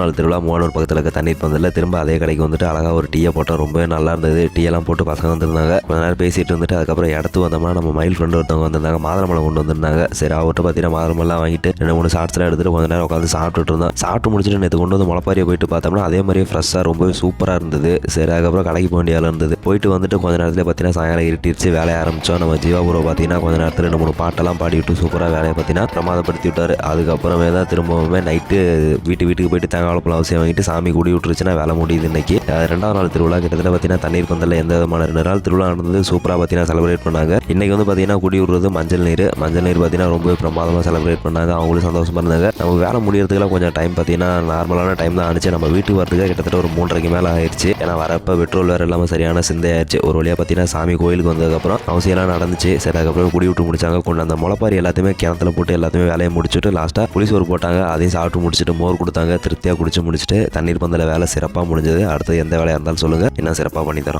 நாள் திருவிழா மூவானூர் பக்கத்தில் இருக்க தண்ணீர் பந்தலில் திரும்ப அதே கடைக்கு வந்துட்டு அழகாக ஒரு டீயை போட்டோம். ரொம்பவே நல்லா இருந்தது. டீ எல்லாம் போட்டு பசங்க வந்திருந்தாங்க. கொஞ்ச நேரம் பேசிட்டு வந்துட்டு அதுக்கப்புறம் இடத்து வந்தோம்னா நம்ம மயில் ஃப்ரெண்டு ஒருத்தவங்க வந்திருந்தாங்க. மாதரமலை கொண்டு வந்திருந்தாங்க. சரி அவர்கிட்ட பார்த்தீங்கன்னா மாதுளம்பழம் வாங்கிட்டு ரெண்டு மூணு ஷார்ட்ஸ்லாம் எடுத்துட்டு கொஞ்ச நேரம் உட்காந்து சாப்பிட்டுட்டு இருந்தோம். சாப்பிட்டு முடிச்சுட்டு நேற்று கொண்டு வந்து முளப்பாரியை போயிட்டு பார்த்தோம்னா அதே மாதிரியே ஃப்ரெஷ்ஷாக ரொம்பவே சூப்பராக இருந்தது. சரி அதுக்கப்புறம் கடைக்கு போக வேண்டிய இருந்தது. போயிட்டு வந்துட்டு கொஞ்ச நேரத்தில் பார்த்தீங்கன்னா சாயங்காலம் இருட்டிருச்சு. வேலையை ஆரம்பித்தோம் நம்ம ஜீவா பார்த்தீங்கன்னா கொஞ்ச நேரத்தில் ரெண்டு மூணு பாட்டெல்லாம் பாடி விட்டு சூப்பராக வேலையை பார்த்தீங்கன்னா பிரமாதப்படுத்தி விட்டார் அதுக்கப்புறமே தான் திரும்பவுமே நைட்டு வீட்டு வீட்டுக்கு போயிட்டு தேங்காய் பழம் அவசியம் வாங்கிட்டு சாமி கூடி விட்டுருச்சுன்னா வேலை முடியுது இன்னைக்கு. ரெண்டாவது நாள் திருவிழா. கிட்டத்தட்ட பார்த்தீங்கன்னா தண்ணீர் பந்தலில் எந்த விதமான ரெண்டு நாள் திருவிழா நடந்தது சூப்பராக பார்த்தீங்கன்னா செலிப்ரேட் பண்ணாங்க. இன்னைக்கு வந்து பார்த்தீங்கன்னா குடி விடுறது மஞ்சள் நீர். மஞ்சள் நீர் பார்த்தீங்கன்னா ரொம்ப பிரமாதமாக செலிப்ரேட் பண்ணாங்க. அவங்களும் சந்தோஷமா இருந்தாங்க. நம்ம வேலை முடியறதுக்குலாம் கொஞ்சம் டைம் பார்த்தீங்கன்னா நார்மலான டைம் தான் ஆனிச்சு நம்ம வீட்டுக்கு வரதுக்கு கிட்டத்தட்ட ஒரு மூன்றரைக்கு மேலே ஆயிடுச்சு ஏன்னா வரப்போ பெட்ரோல் வேறு இல்லாமல் சரியான சிந்தையாயிருச்சு ஒரு வழியாக பார்த்தீங்கன்னா சாமி கோயிலுக்கு வந்ததுக்கப்புறம் அவசியம்லாம் நடந்துச்சு. சரி அதுக்கப்புறம் குடி விட்டு முடிச்சாங்க. கொண்டு அந்த முளைப்பாரி எல்லாத்தையுமே கிணத்துல போட்டு எல்லாத்தையுமே வேலையை முடிச்சுட்டு லாஸ்ட்டாக புளிசோறு போட்டாங்க. அதையும் சாப்பிட்டு முடிச்சுட்டு மோர் கொடுத்தாங்க. திருப்தியாக குடிச்சு முடிச்சுட்டு தண்ணீர் பந்தல வேலை சிறப்பாக முடிஞ்சது. அடுத்து எந்த வேலையாக இருந்தாலும் சொல்லுங்கள் இன்னும் சிறப்பாக பண்ணி தரோம்